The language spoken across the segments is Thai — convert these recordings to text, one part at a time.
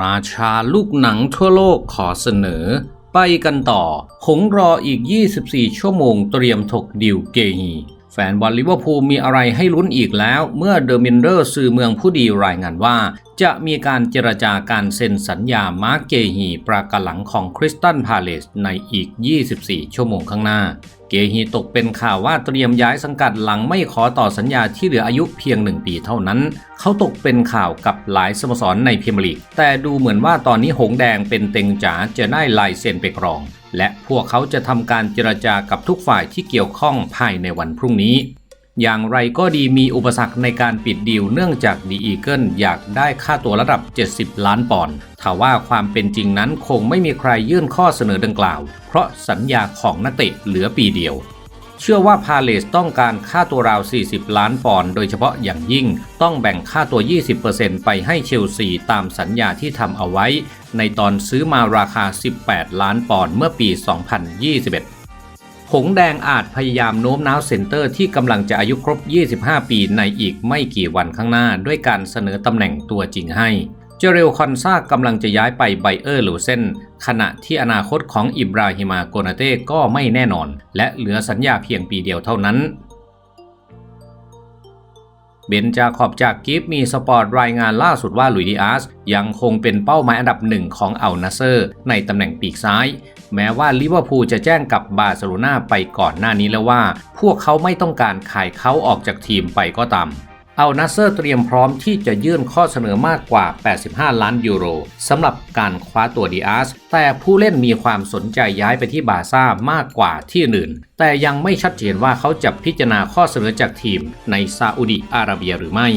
ราชาลูกหนังทั่วโลกขอเสนอ ไปกันต่อ หงรออีก 24 ชั่วโมงเตรียมถกดิวเกฮีแฟนบอลลิเวอร์พูลมีอะไรให้ลุ้นอีกแล้ว เมื่อเดอะมินเดอร์สื่อเมืองผู้ดีรายงานว่า จะมีการเจรจาการเซ็นสัญญามาร์กเกฮีปรากันหลังของคริสตันพาเลสในอีก 24 ชั่วโมงข้างหน้า เกฮีตกเป็นข่าวว่าเตรียมย้ายสังกัดหลังไม่ขอต่อสัญญาที่เหลืออายุเพียงหนึ่งปีเท่านั้น เขาตกเป็นข่าวกับหลายสโมสรในพรีเมียร์ลีก แต่ดูเหมือนว่าตอนนี้หงแดงเป็นเต็งจ๋าจะได้ลายเซ็นไปครอง และพวกเขาจะทำการเจรจากับทุกฝ่ายที่เกี่ยวข้องภายในวันพรุ่งนี้ อย่างไรก็ดีมีอุปสรรคในการปิดดีลเนื่องจากดีอีเกิลอยากได้ค่าตัวระดับ 70 ล้านปอนด์ถ้าว่าความเป็นจริงนั้นคงไม่มีใครยื่นข้อเสนอดังกล่าว เพราะสัญญาของนักเตะเหลือปีเดียว เชื่อว่าพาเลสต้องการค่าตัวราว 40 ล้านปอนด์โดยเฉพาะอย่างยิ่งต้องแบ่งค่าตัว 20%ไปให้เชลซีตามสัญญาที่ทำเอาไว้ ในตอนซื้อมาราคา 18 ล้านปอนด์เมื่อปี 2021 หงแดงอาจพยายามโน้มน้าวเซ็นเตอร์ที่กำลังจะอายุครบ 25 ปีในอีกไม่กี่วันข้างหน้า ด้วยการเสนอตำแหน่งตัวจริงให้ เจเรลคอนซากำลังจะย้ายไปไบเออร์ลูเซนขณะที่อนาคตของอิบราฮิมาโกนาเต้ก็ไม่แน่นอน และเหลือสัญญาเพียงปีเดียวเท่านั้น เบนจาขอบจากกิฟมีสปอร์ตรายงานล่าสุดว่าลุยดิอาสยังคงเป็นเป้าหมายอันดับหนึ่งของอัลนาเซอร์ ในตำแหน่งปีกซ้าย แม้ว่าลิเวอร์พูลจะแจ้งกับบาร์เซโลนาไปก่อนหน้านี้แล้วว่า พวกเขาไม่ต้องการขายเขาออกจากทีมไปก็ตาม เอานาเซอร์เตรียมพร้อมที่จะยื่นข้อเสนอมากกว่า 85 ล้านยูโรสำหรับการคว้าตัวดิอาสแต่ผู้เล่นมีความสนใจย้ายไปที่บาซ่ามากกว่าที่อื่น แต่ยังไม่ชัดเจนว่าเขาจะพิจารณาข้อเสนอจากทีมในซาอุดิอาระเบียหรือไม่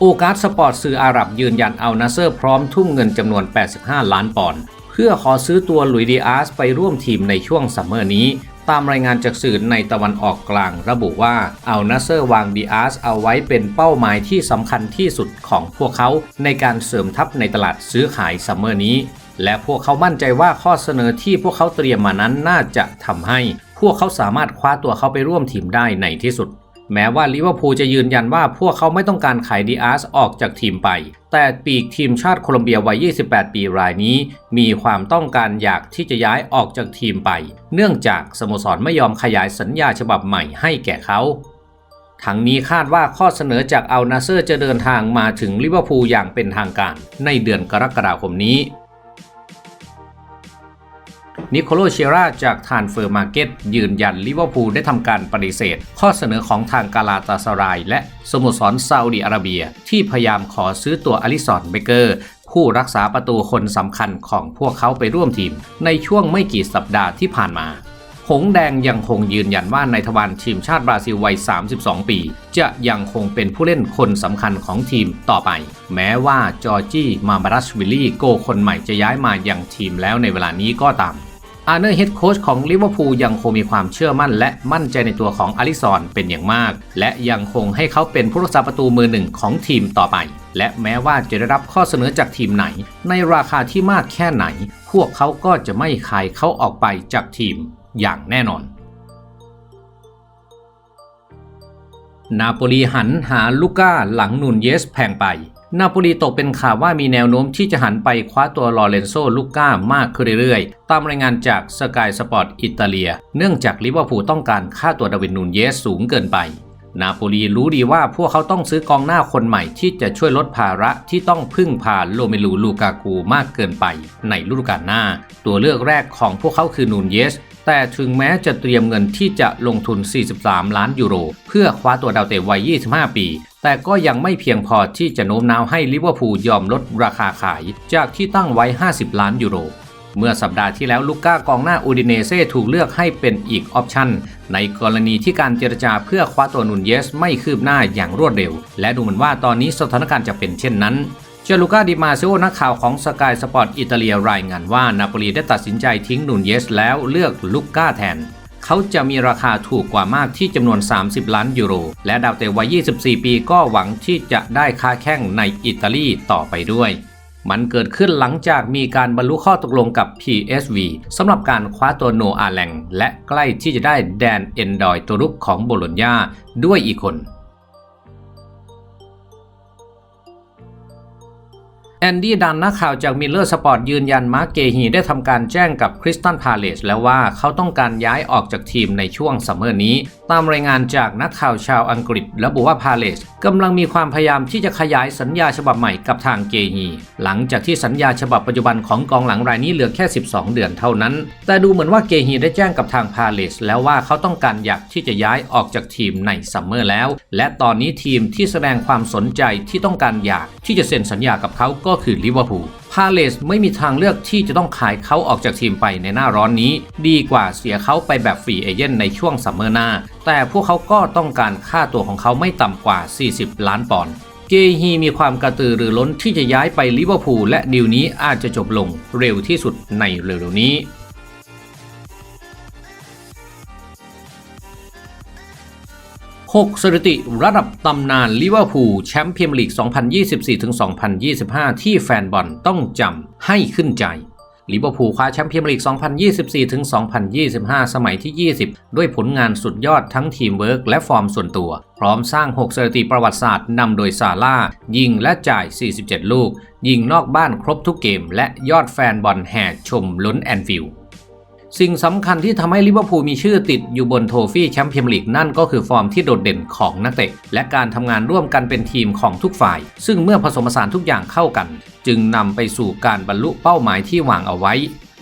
โอกาสสปอร์ตสื่ออาหรับยืนยันเอานาเซอร์พร้อมทุ่มเงินจำนวน 85 ล้านปอนด์เพื่อขอซื้อตัวลุยดิอาสไปร่วมทีมในช่วงซัมเมอร์นี้ ตามรายงานจากสื่อในตะวันออกกลางระบุว่าอัลนาเซอร์วางดีอาสเอาไว้เป็นเป้าหมายที่สำคัญที่สุดของพวกเขาในการเสริมทัพในตลาดซื้อขายซัมเมอร์นี้ และพวกเขามั่นใจว่าข้อเสนอที่พวกเขาเตรียมมานั้นน่าจะทำให้ พวกเขาสามารถคว้าตัวเขาไปร่วมทีมได้ในที่สุด แม้ว่าลิเวอร์พูลจะยืนยันว่าพวกเขาไม่ต้องการขายดิอาร์สออกจากทีมไป แต่ปีกทีมชาติโคลอมเบียวัย 28 ปีรายนี้ มีความต้องการอยากที่จะย้ายออกจากทีมไป เนื่องจากสโมสรไม่ยอมขยายสัญญาฉบับใหม่ให้แก่เขาทั้งนี้คาดว่าข้อเสนอจากอัลนาเซอร์จะเดินทางมาถึงลิเวอร์พูลอย่างเป็นทางการในเดือนกรกฎาคมนี้ นิโคโลเชียราจากทานเฟอร์มาร์เก็ตยืนยันลิเวอร์พูลได้ทำการปฏิเสธ ข้อเสนอของทางกาลาตาสรายและสโมสรซาอุดิอาระเบีย ที่พยายามขอซื้อตัวอลิสันเบเกอร์ผู้รักษาประตูคนสำคัญของพวกเขาไปร่วมทีม ในช่วงไม่กี่สัปดาห์ที่ผ่านมา หงแดงยังคงยืนยันว่าในทวารทีมชาติบราซิลวัย 32 ปี จะยังคงเป็นผู้เล่นคนสำคัญของทีมต่อไป แม้ว่าจอร์จี้มาบารัชวิลลี่โกคนใหม่จะย้ายมาอยังทีมแล้วในเวลานี้ก็ตามอาร์เนอร์เฮดโค้ชของลิเวอร์พูลยังคงมีความเชื่อมั่นและมั่นใจในตัวของอลิซอนเป็นอย่างมาก และยังคงให้เขาเป็นผู้รักษาประตูมือหนึ่งของทีมต่อไป และแม้ว่าจะได้รับข้อเสนอจากทีมไหน ในราคาที่มากแค่ไหน พวกเขาก็จะไม่ขายเขาออกไปจากทีม อย่างแน่นอน นาโปลีหันหาลูก้าหลังนูนเยสแพงไป นาโปลีตกเป็นข่าวว่ามีแนวโน้มที่จะหันไปคว้าตัวลอเรนโซลูก้ามากขึ้นเรื่อยๆ ตามรายงานจากสกายสปอร์ตอิตาเลีย เนื่องจากลิเวอร์พูลต้องการค่าตัวดาวินนูนเยสสูงเกินไปนาโปลีรู้ดีว่าพวกเขาต้องซื้อกองหน้าคนใหม่ที่จะช่วยลดภาระที่ต้องพึ่งพาโลเมลูลูกากูมากเกินไปในฤดูกาลหน้า ตัวเลือกแรกของพวกเขาคือนูนเยส แต่ถึงแม้จะเตรียมเงินที่จะลงทุน 43 ล้านยูโร เพื่อคว้าตัวดาวเตะวัย 25 ปี แต่ก็ยังไม่เพียงพอที่จะโน้มน้าวให้ลิเวอร์พูลยอมลดราคาขาย จากที่ตั้งไว้ 50 ล้านยูโร เมื่อสัปดาห์ที่แล้วลูก้ากองหน้าอูดิเนเซ่ถูกเลือกให้เป็นอีกออปชั่น ในกรณีที่การเจรจาเพื่อคว้าตัวนุนเยส ไม่คืบหน้าอย่างรวดเร็ว และดูเหมือนว่าตอนนี้สถานการณ์จะเป็นเช่นนั้น เจลูกาดิมาซิโอนักข่าวของสกายสปอร์ตอิตาเลียรายงานว่านาโปลีได้ตัดสินใจทิ้งนูนเยสแล้วเลือกลูก้าแทน เขาจะมีราคาถูกกว่ามากที่จำนวน 30 ล้านยูโร และดาวเตะวัย 24 ปีก็หวังที่จะได้ค้าแข้งในอิตาลีต่อไปด้วยมันเกิดขึ้นหลังจากมีการบรรลุข้อตกลงกับ PSV สำหรับการคว้าตัวโนอาแลงและใกล้ที่จะได้แดนเอนดอยตัวรุกของโบโลญญาด้วยอีกคน แอนดี้ดันนักข่าวจากมิลเลอร์สปอร์ตยืนยันมาร์กเกฮีได้ทำการแจ้งกับคริสตันพาเลสแล้วว่าเขาต้องการย้ายออกจากทีมในช่วงซัมเมอร์นี้ ตามรายงานจากนักข่าวชาวอังกฤษระบุว่าพาเลสกำลังมีความพยายามที่จะขยายสัญญาฉบับใหม่กับทางเกฮีหลังจากที่สัญญาฉบับปัจจุบันของกองหลังรายนี้เหลือแค่ 12 เดือนเท่านั้น แต่ดูเหมือนว่าเกฮีได้แจ้งกับทางพาเลสแล้วว่าเขาต้องการอยากที่จะย้ายออกจากทีมในซัมเมอร์แล้ว และตอนนี้ทีมที่แสดงความสนใจที่ต้องการอยากที่จะเซ็นสัญญากับเขาก็็คือลิเวอร์พูลพาเลสไม่มีทางเลือกที่จะต้องขายเขาออกจากทีมไปในหน้าร้อนนี้ ดีกว่าเสียเขาไปแบบฟรีเอเจนในช่วงซัมเมอร์หน้า แต่พวกเขาก็ต้องการค่าตัวของเขาไม่ต่ำกว่า 40 ล้านปอนด์เกฮีมีความกระตือรือร้นที่จะย้ายไปลิเวอร์พูลและดีลนี้อาจจะจบลงเร็วที่สุดในเร็วๆนี้ 6 สถิติระดับตำนานลิเวอร์พูลแชมป์พรีเมียร์ลีก 2024-2025 ที่แฟนบอลต้องจำให้ขึ้นใจลิเวอร์พูลคว้าแชมป์พรีเมียร์ลีก 2024-2025 สมัยที่ 20 ด้วยผลงานสุดยอดทั้งทีมเวิร์กและฟอร์มส่วนตัว พร้อมสร้าง 6 สถิติประวัติศาสตร์นำโดยซาร่า ยิงและจ่าย 47 ลูก ยิงนอกบ้านครบทุกเกม และยอดแฟนบอลแห่ชมลุ้นแอนฟิลด์ สิ่งสำคัญที่ทำให้ลิเวอร์พูลมีชื่อติดอยู่บนโทฟี่แชมป์พรีเมียร์ลีกนั่นก็คือฟอร์มที่โดดเด่นของนักเตะ และการทำงานร่วมกันเป็นทีมของทุกฝ่าย ซึ่งเมื่อผสมผสานทุกอย่างเข้ากัน จึงนำไปสู่การบรรลุเป้าหมายที่วางเอาไว้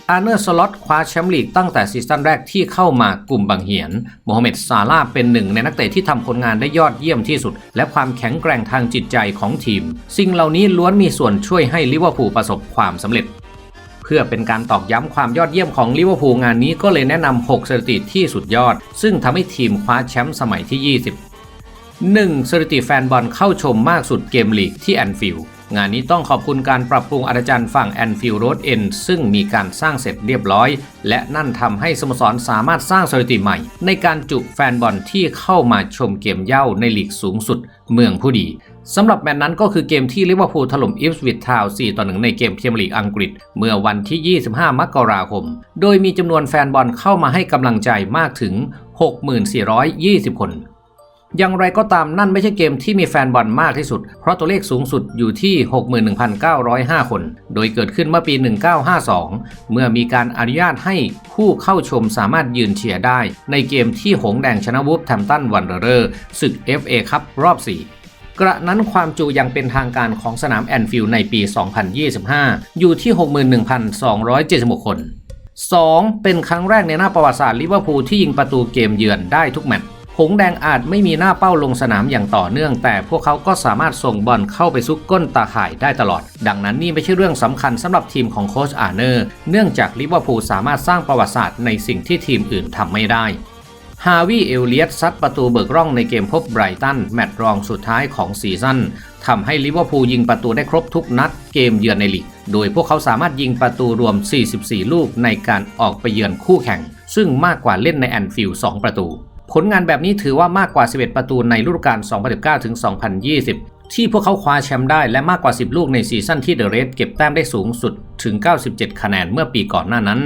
อาร์เนอร์สล็อตคว้าแชมป์ลีกตั้งแต่ซีซั่นแรกที่เข้ามากลุ่มบังเหียนโมฮัมเหม็ดซาลาเป็นหนึ่งในนักเตะที่ทำผลงานได้ยอดเยี่ยมที่สุด และความแข็งแกร่งทางจิตใจของทีม สิ่งเหล่านี้ล้วนมีส่วนช่วยให้ลิเวอร์พูลประสบความสำเร็จ เพื่อเป็นการตอกย้ำความยอดเยี่ยมของลิเวอร์พูลงานนี้ก็เลยแนะนำ6สถิติที่สุดยอด ซึ่งทำให้ทีมคว้าแชมป์สมัยที่ 20 1. สถิติแฟนบอลเข้าชมมากสุดเกมลีกที่แอนฟิลด์งานนี้ต้องขอบคุณการปรับปรุงอาจารย์ฝั่งแอนฟิลด์โรดเอ็นซึ่งมีการสร้างเสร็จเรียบร้อย และนั่นทำให้สโมสรสามารถสร้างสถิติใหม่ ในการจุแฟนบอลที่เข้ามาชมเกมเย่าในลีกสูงสุดเมืองผู้ดีสำหรับแมตช์นั้นก็คือเกมที่ลิเวอร์พูลถล่มอิฟส์วิททาวน์4ต่อ1ในเกมเมียร์ลีกอังกฤษ เมื่อวันที่ 25 มกราคม โดยมีจำนวนแฟนบอลเข้ามาให้กำลังใจมากถึง 6420 คน อย่างไรก็ตามนั่นไม่ใช่เกมที่มีแฟนบอลมากที่สุด เพราะตัวเลขสูงสุดอยู่ที่ 61,905 คน โดยเกิดขึ้นเมื่อปี 1952 เมื่อมีการอนุญาตให้ผู้เข้าชมสามารถยืนเชียร์ได้ ในเกมที่หงแดงชนะวูฟแทมตันวันเดอร์ศึก FA คัพรอบ 4กระนั้นความจุยังเป็นทางการของสนามแอนฟิลด์ในปี 2025 อยู่ที่ 61,276 คน 2. เป็นครั้งแรกในหน้าประวัติศาสตร์ลิเวอร์พูลที่ยิงประตูเกมเยือนได้ทุกแมตช์ หงแดงอาจไม่มีหน้าเป้าลงสนามอย่างต่อเนื่อง แต่พวกเขาก็สามารถส่งบอลเข้าไปซุกก้นตาข่ายได้ตลอด ดังนั้นนี่ไม่ใช่เรื่องสำคัญสำหรับทีมของโค้ชอาเนอร์ เนื่องจากลิเวอร์พูลสามารถสร้างประวัติศาสตร์ในสิ่งที่ทีมอื่นทำไม่ได้ฮาวิเอลเลียตซัดประตูเบิกร่องในเกมพบไบรตันแมตช์รองสุดท้ายของซีซั่นทำให้ลิเวอร์พูลยิงประตูได้ครบทุกนัดเกมเยือนในลีก โดยพวกเขาสามารถยิงประตูรวม 44 ลูกในการออกไปเยือนคู่แข่ง ซึ่งมากกว่าเล่นในแอนฟิลด์2ประตู ผลงานแบบนี้ถือว่ามากกว่า 11 ประตูในฤดูกาล 2019-2020 ที่พวกเขาคว้าแชมป์ได้และมากกว่า 10 ลูกในซีซั่นที่เดอะเรดเก็บแต้มได้สูงสุดถึง 97 คะแนนเมื่อปีก่อนหน้านั้น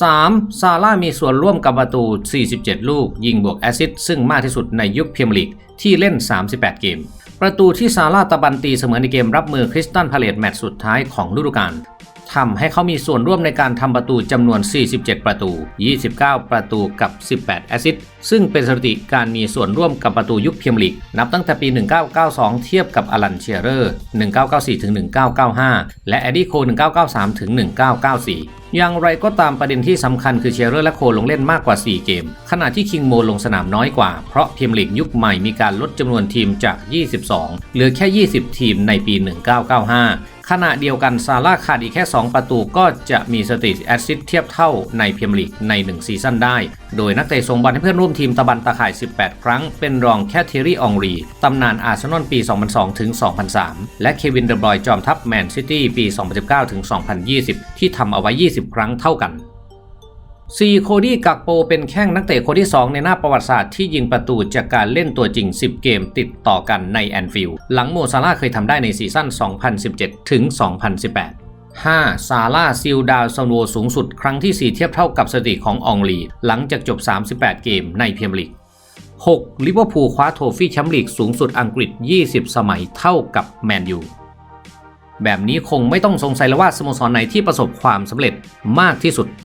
3. ซาร่ามีส่วนร่วมกับประตู 47 ลูก ยิงบวกแอซิสซึ่งมากที่สุดในยุคเมียร์ลีกที่เล่น 38 เกม ประตูที่ซาร่าตะบันตีเสมอในเกมรับมือคริสตันพาเลตแมตช์สุดท้ายของฤดูกาล ทำให้เขามีส่วนร่วมในการทำประตูจำนวน 47 ประตู 29 ประตูกับ 18 แอซิสต์ซึ่งเป็นสถิติการมีส่วนร่วมกับประตูยุคพรีเมียร์ลีกนับตั้งแต่ปี 1992 เทียบกับอลันเชียเรอร์ 1994-1995 และแอดดี้โค 1993-1994อย่างไรก็ตามประเด็นที่สำคัญคือเชียร์เรอร์และโคลงเล่นมากกว่า 4 เกม ขณะที่คิงโมลงสนามน้อยกว่า เพราะพรีเมียร์ลีกยุคใหม่มีการลดจำนวนทีมจาก 22 เหลือแค่ 20 ทีมในปี 1995 ขณะเดียวกันซาร่าขาดอีกแค่ 2 ประตูก็จะมีสถิติแอซิสเทียบเท่าในเพียมลีกใน 1 ซีซั่นได้ โดยนักเตะส่งบอลให้เพื่อนร่วมทีมตะบันตะข่าย 18 ครั้ง เป็นรองแค่เทอรี่อองรี ตำนานอาร์เซนอลปี 2002 ถึง 2003 และเควินเดบรอยจอมทัพแมนซิตี้ปี 2019 ถึง 2020 ที่ทำเอาไว้ 20 ครั้งเท่ากัน 4. โคดี้กักโปเป็นแข้งนักเตะคนที่ 2 ในหน้าประวัติศาสตร์ที่ยิงประตูจากการเล่นตัวจริง 10 เกมติดต่อกันในแอนฟิลด์หลังโมซาร่าเคยทำได้ในซีซั่น 2017 ถึง 2018 5. ซาร่าซิลดาวซันโวสูงสุดครั้งที่ 4 เทียบเท่ากับสถิติของอองลี หลังจากจบ 38 เกมในเมียร์ลีก 6. ลิเวอร์พูลคว้าโทฟี่แชมป์ลีกสูงสุดอังกฤษ 20 สมัยเท่ากับแมนยูแบบนี้คงไม่ต้องสงสัยแล้วว่าสโมสรไหนที่ประสบความสำเร็จมากที่สุด